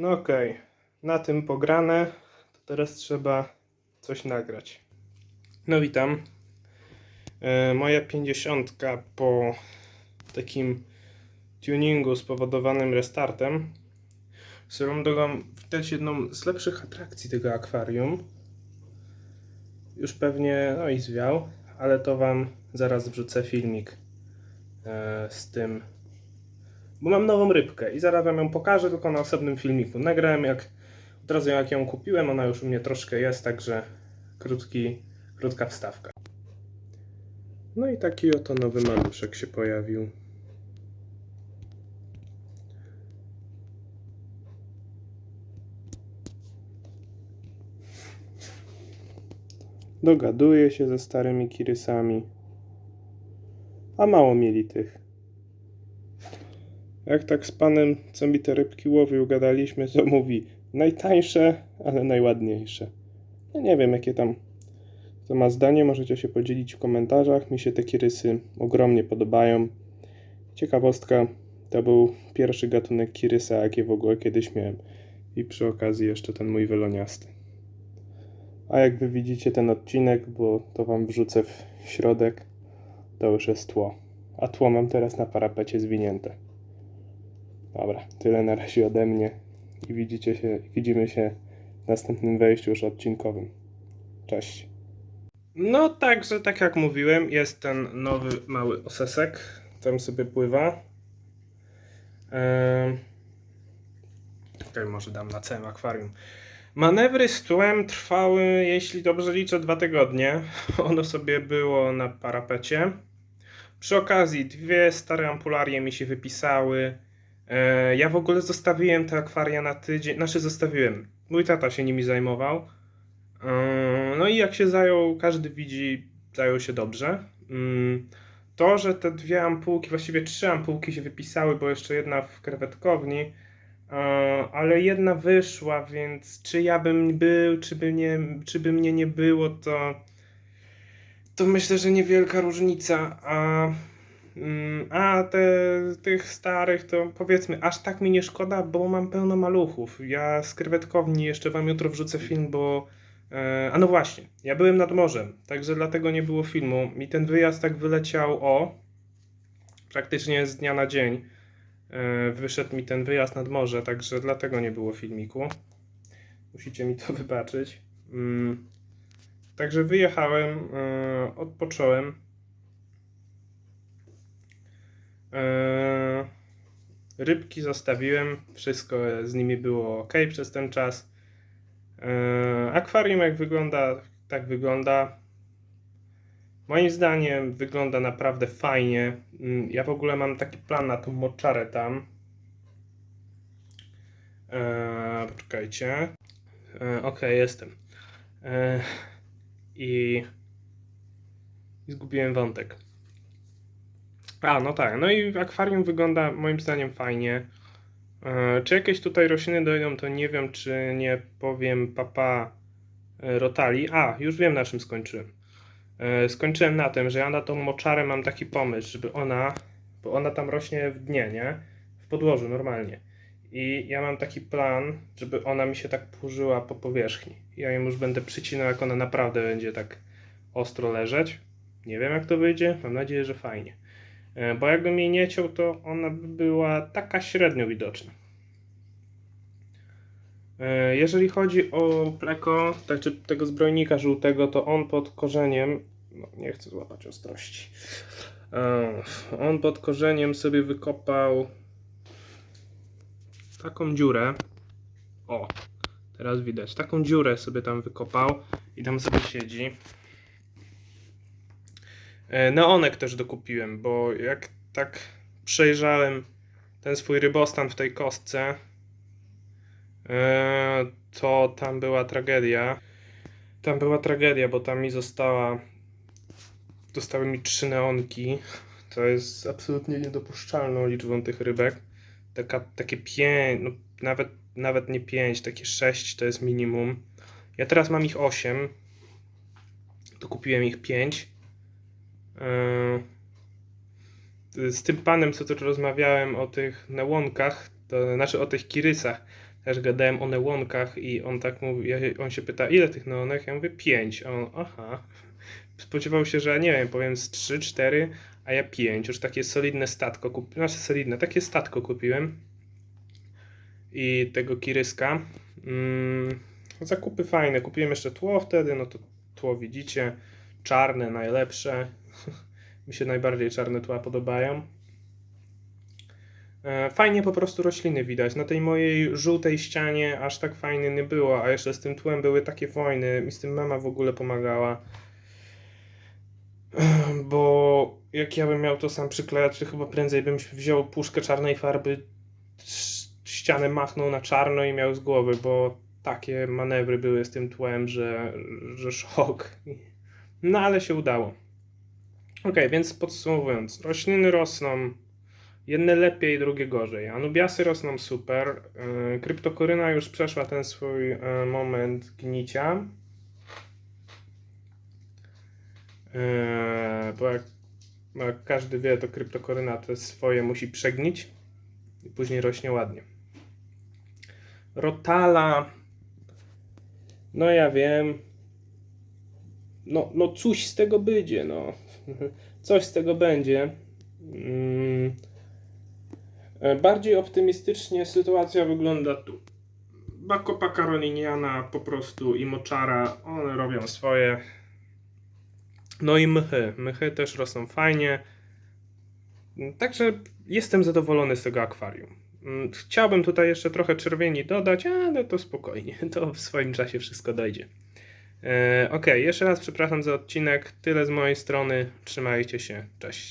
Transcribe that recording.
No okej, na tym pograne, to teraz trzeba coś nagrać. No witam. E, moja pięćdziesiątka po takim tuningu spowodowanym restartem. Swoją drogą widać jedną z lepszych atrakcji tego akwarium. Już pewnie, no i zwiał, ale to wam zaraz wrzucę filmik e, z tym bo mam nową rybkę i zaraz wam ją pokażę, tylko na osobnym filmiku. Nagrałem jak od razu jak ją kupiłem, ona już u mnie troszkę jest, także krótki, krótka wstawka. No i taki oto nowy maluszek się pojawił. Dogaduje się ze starymi kirysami. A mało mieli tych. Jak tak z panem, co mi te rybki łowił, gadaliśmy, to mówi najtańsze, ale najładniejsze. Ja nie wiem, jakie tam to ma zdanie, możecie się podzielić w komentarzach. Mi się te kirysy ogromnie podobają. Ciekawostka, to był pierwszy gatunek kirysa, jaki w ogóle kiedyś miałem. I przy okazji jeszcze ten mój weloniasty. A jak wy widzicie ten odcinek, bo to wam wrzucę w środek, to już jest tło. A tło mam teraz na parapecie zwinięte. Dobra, tyle na razie ode mnie i widzicie się, widzimy się w następnym wejściu już odcinkowym. Cześć. No także, tak jak mówiłem, jest ten nowy mały osesek. Tam sobie pływa. Eee... Okej, może dam na całym akwarium. Manewry z tłem trwały, jeśli dobrze liczę, dwa tygodnie. Ono sobie było na parapecie. Przy okazji dwie stare ampularie mi się wypisały. E, Ja w ogóle zostawiłem te akwaria na tydzień, znaczy zostawiłem. Mój tata się nimi zajmował. E, No i jak się zajął, każdy widzi, zajął się dobrze. Mm, To, że te dwie ampułki, właściwie trzy ampułki się wypisały, bo jeszcze jedna w krewetkowni, e, ale jedna wyszła, więc czy ja bym był, czy by, nie, czy by mnie nie było, to, to myślę, że niewielka różnica. A A te, tych starych to powiedzmy, aż tak mi nie szkoda, bo mam pełno maluchów. Ja z krewetkowni jeszcze wam jutro wrzucę film, bo. E, a no właśnie, ja byłem nad morzem, także dlatego nie było filmu. Mi ten wyjazd tak wyleciał o. Praktycznie z dnia na dzień e, wyszedł mi ten wyjazd nad morze, także dlatego nie było filmiku. Musicie mi to wybaczyć. Mm. Także wyjechałem, e, odpocząłem. Eee, Rybki zostawiłem, wszystko z nimi było ok przez ten czas. Eee, Akwarium jak wygląda, tak wygląda. Moim zdaniem wygląda naprawdę fajnie. Mm, Ja w ogóle mam taki plan na tą moczarę tam. Eee, poczekajcie. Eee, ok, jestem. Eee, i zgubiłem wątek. A, no tak. No i akwarium wygląda moim zdaniem fajnie. E, Czy jakieś tutaj rośliny dojdą, to nie wiem, czy nie powiem papa e, rotali. A, już wiem na czym skończyłem. E, Skończyłem na tym, że ja na tą moczarę mam taki pomysł, żeby ona, bo ona tam rośnie w dnie, nie? W podłożu normalnie. I ja mam taki plan, żeby ona mi się tak płużyła po powierzchni. Ja ją już będę przycinał, jak ona naprawdę będzie tak ostro leżeć. Nie wiem jak to wyjdzie, mam nadzieję, że fajnie. E, Bo jakbym jej nie ciął, to ona by była taka średnio widoczna. E, Jeżeli chodzi o pleko, tak czy tego zbrojnika żółtego, to on pod korzeniem. No, nie chcę złapać ostrości. E, On pod korzeniem sobie wykopał taką dziurę. O, teraz widać. Taką dziurę sobie tam wykopał i tam sobie siedzi. E, Neonek też dokupiłem, bo jak tak przejrzałem ten swój rybostan w tej kostce, e, to tam była tragedia. Tam była tragedia, bo tam mi została. Zostały mi trzy neonki. To jest absolutnie niedopuszczalną liczbą tych rybek. Taka, takie pięć, no nawet, nawet nie pięć, takie sześć to jest minimum. Ja teraz mam ich osiem. Dokupiłem ich pięć. Yy, z tym panem, co tu rozmawiałem o tych nełonkach, to znaczy o tych kirysach, też gadałem o neonkach i on tak mówi, on się pyta, ile tych neonek? Ja mówię, pięć. A on, aha. Spodziewał się, że nie wiem, powiem z trzy, cztery, a ja pięć. Już takie solidne statko kupiłem, znaczy solidne, takie statko kupiłem. I tego kiryska. Mm, zakupy fajne. Kupiłem jeszcze tło wtedy, no to tło widzicie. Czarne, najlepsze. Mi się najbardziej czarne tła podobają. E, Fajnie po prostu rośliny widać. Na tej mojej żółtej ścianie aż tak fajnie nie było, a jeszcze z tym tłem były takie wojny. Mi z tym mama w ogóle pomagała. Bo jak ja bym miał to sam przyklejać, to chyba prędzej bym wziął puszkę czarnej farby, ścianę machnął na czarno i miał z głowy, bo takie manewry były z tym tłem, że, że szok. No ale się udało. Ok, więc podsumowując, rośliny rosną jedne lepiej, drugie gorzej. Anubiasy rosną super. Yy, Kryptokoryna już przeszła ten swój yy, moment gnicia. Yy, Bo jak, jak każdy wie, to kryptokoryna te swoje musi przegnić i później rośnie ładnie. Rotala. No ja wiem. No, no coś z tego będzie, no. Coś z tego będzie. Mm. E, Bardziej optymistycznie sytuacja wygląda tu. Bakopa karoliniana po prostu i moczara, one robią swoje. No i mychy. Mychy też rosną fajnie. Także jestem zadowolony z tego akwarium. Mm, Chciałbym tutaj jeszcze trochę czerwieni dodać, ale to spokojnie. To w swoim czasie wszystko dojdzie. E, ok, jeszcze raz przepraszam za odcinek. Tyle z mojej strony. Trzymajcie się. Cześć.